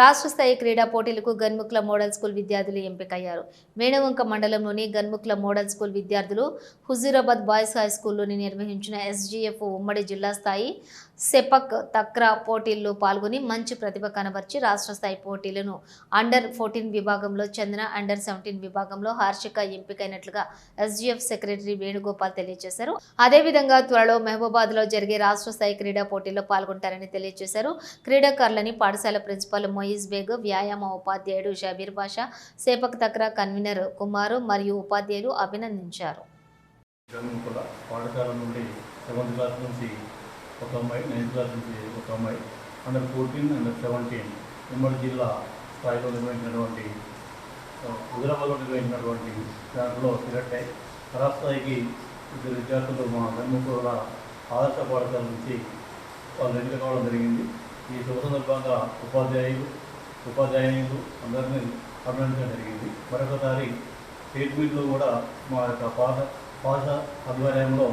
రాష్ట్ర స్థాయి క్రీడా పోటీలకు గన్ముక్ల మోడల్ స్కూల్ విద్యార్థులు ఎంపికయ్యారు. మేణవంక మండలంలోని గన్ముక్ల మోడల్ స్కూల్ విద్యార్థులు హుజీరాబాద్ బాయ్స్ హై స్కూల్లోని నిర్వహించిన ఎస్జీఎఫ్ ఉమ్మడి జిల్లా స్థాయి సెపక్ తక్రా పోటీల్లో పాల్గొని మంచి ప్రతిభ కనబర్చి రాష్ట్ర స్థాయి పోటీలను అండర్ ఫోర్టీన్ విభాగంలో చందన అండర్ సెవెంటీన్ విభాగంలో హర్షిక ఎంపికైనట్లుగా ఎస్జీఎఫ్ సెక్రటరీ వేణుగోపాల్ తెలియజేశారు. అదేవిధంగా త్వరలో మహబూబాద్లో జరిగే రాష్ట్ర స్థాయి క్రీడా పోటీల్లో పాల్గొంటారని తెలియజేశారు. క్రీడాకారులని పాఠశాల ప్రిన్సిపాల్ మొయిజ్ బేగ్ వ్యాయామ ఉపాధ్యాయుడు Shabbir Basha sepak takraw convenor Kumar మరియు ఉపాధ్యాయులు అభినందించారు. పాఠశాల నుండి సెవెంత్ క్లాస్ నుంచి ఒక అమ్మాయి నైన్త్ క్లాస్ నుంచి ఒక అమ్మాయి అండర్ ఫోర్టీన్ అండర్ సెవెంటీన్ ఉమ్మడి జిల్లా స్థాయిలో నిర్వహించినటువంటి ఆ, హుజరాబాద్లో నిర్వహించినటువంటి దాంట్లో సెలెక్ట్ అయ్యి కళాస్థాయికి ఇద్దరు విద్యార్థులు మా ధర్మపుర ఆదర్శ పాఠశాల నుంచి వాళ్ళు ఎన్నిక కావడం జరిగింది. ఈ శుభ సందర్భంగా ఉపాధ్యాయులు ఉపాధ్యాయులు అందరినీ అభినందించడం జరిగింది. మరొకసారి స్టేట్ మీట్లో కూడా మా యొక్క పాఠ పాఠ ఆధ్వర్యంలో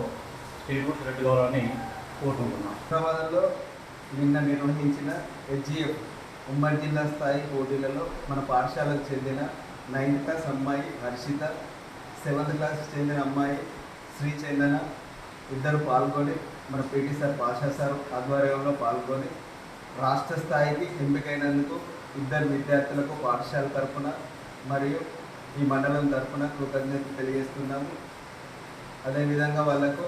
స్టేట్ మీట్ సెలెక్ట్ కావాలని కోరుకుంటున్నాం. హైదరాబాద్లో నిన్న నిర్వహించిన హెచ్జిఎఫ్ ఉమ్మడి జిల్లా స్థాయి పోటీలలో మన పాఠశాలకు చెందిన నైన్త్ క్లాస్ అమ్మాయి హర్షిత సెవెంత్ క్లాస్ చెందిన అమ్మాయి శ్రీ చందన ఇద్దరు పాల్గొని మన పీటీ సార్ పాషా సార్ ఆధ్వర్యంలో పాల్గొని రాష్ట్ర స్థాయికి ఎంపికైనందుకు ఇద్దరు విద్యార్థులకు పాఠశాల తరఫున మరియు ఈ మండలం తరపున కృతజ్ఞత తెలియజేస్తున్నాము. అదేవిధంగా వాళ్ళకు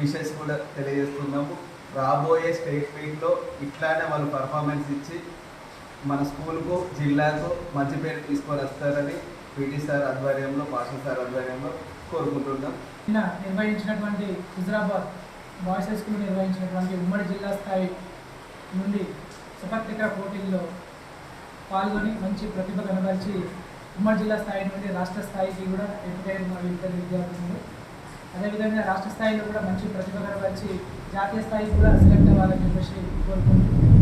విషెస్ కూడా తెలియజేస్తున్నాము. రాబోయే స్టేట్ మీట్లో ఇట్లానే వాళ్ళు పర్ఫార్మెన్స్ ఇచ్చి మన స్కూల్కు జిల్లాకు మంచి పేరు తీసుకొని వస్తారని పీటీ సార్ ఆధ్వర్యంలో పాషా సార్ ఆధ్వర్యంలో కోరుకుంటున్నాం. నిన్న నిర్వహించినటువంటి హుజరాబాద్ బాయ్స్ హై స్కూల్ నిర్వహించినటువంటి ఉమ్మడి జిల్లా స్థాయి నుండి సపత్రిక పోటీల్లో పాల్గొని మంచి ప్రతిభ కనబరిచి ఉమ్మడి జిల్లా స్థాయి నుండి రాష్ట్ర స్థాయికి కూడా ఎంపికైన మా ఇద్దరు విద్యార్థులు. అదేవిధంగా రాష్ట్ర స్థాయిలో కూడా మంచి ప్రతిభ కనబరిచి జాతీయ స్థాయికి కూడా సెలెక్ట్ అవ్వాలని చెప్పేసి కోరుకుంటున్నాను.